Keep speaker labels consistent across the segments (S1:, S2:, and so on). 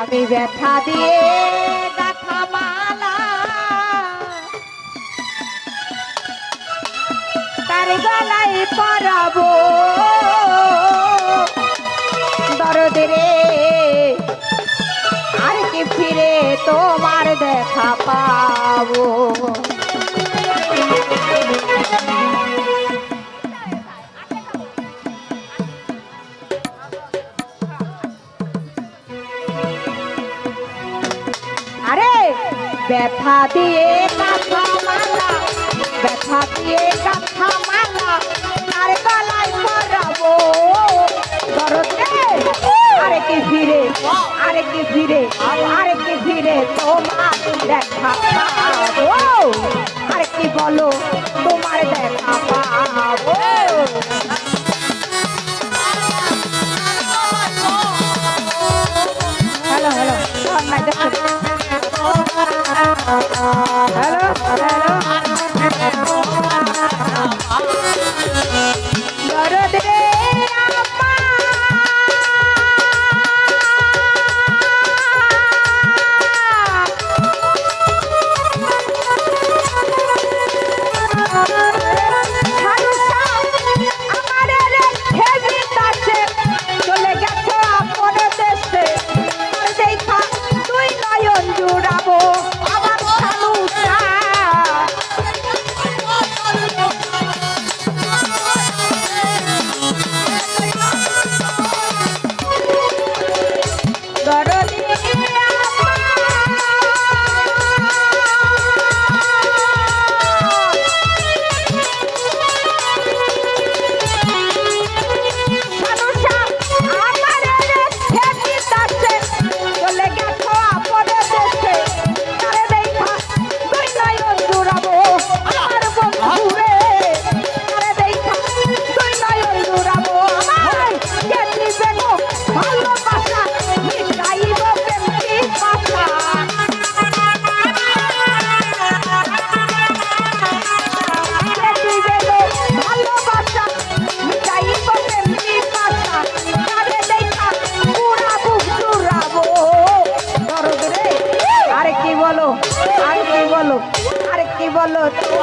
S1: আমি ব্যথা দিয়ে গাথা মালা। তার গলায় আর কি ফিরে তোমার দেখা পাবো? ব্যথা দিয়ে কাঁথা মালা, ব্যথা দিয়ে কাঁথা মালা আর গলায় পরাবো। দরদে আরে কি ধীরে আরে কি ধীরে আরে কি ফিরে তোমার দেখা পাবো।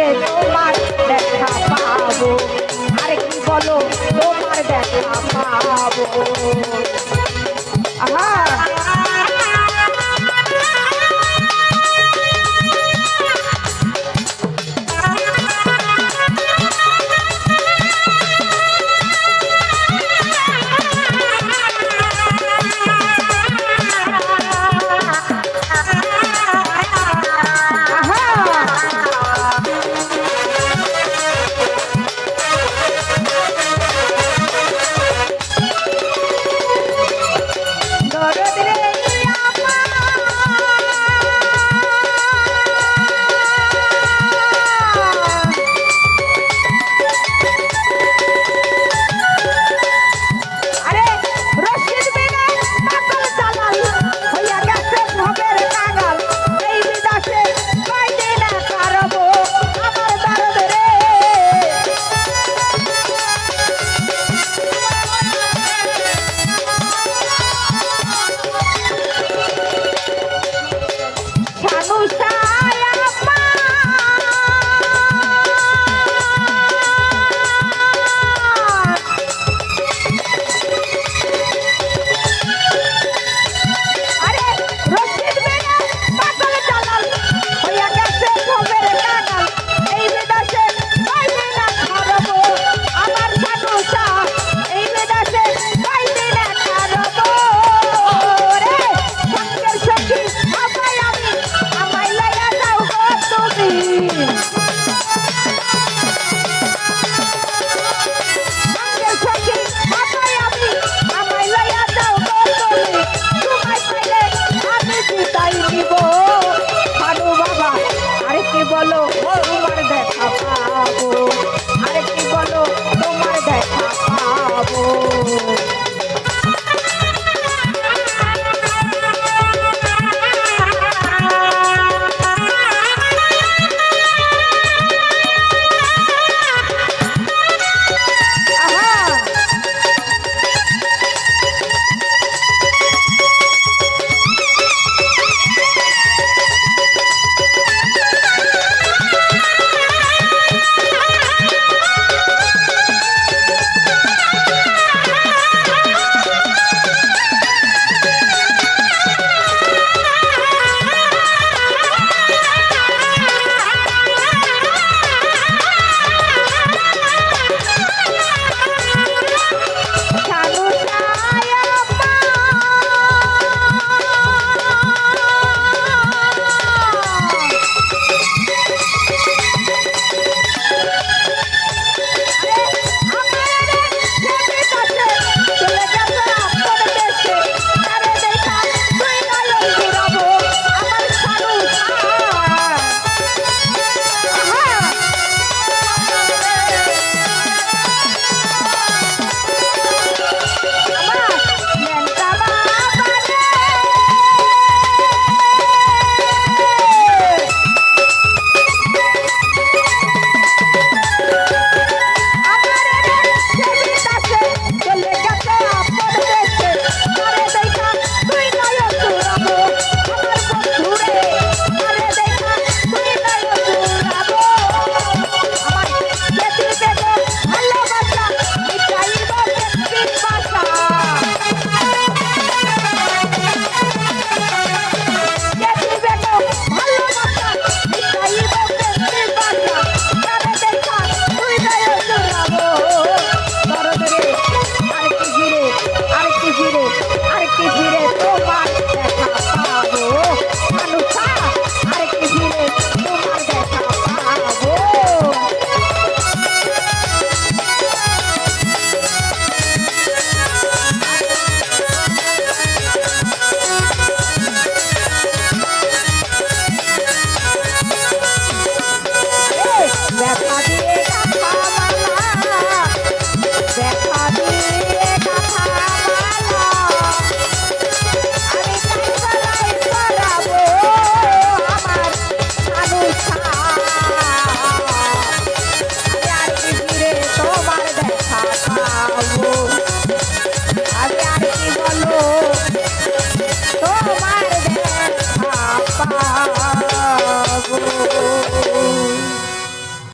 S1: ফিরে তোমার দেখা পাবো। আর কি বলো? তোমার দেখা পাবো। আহা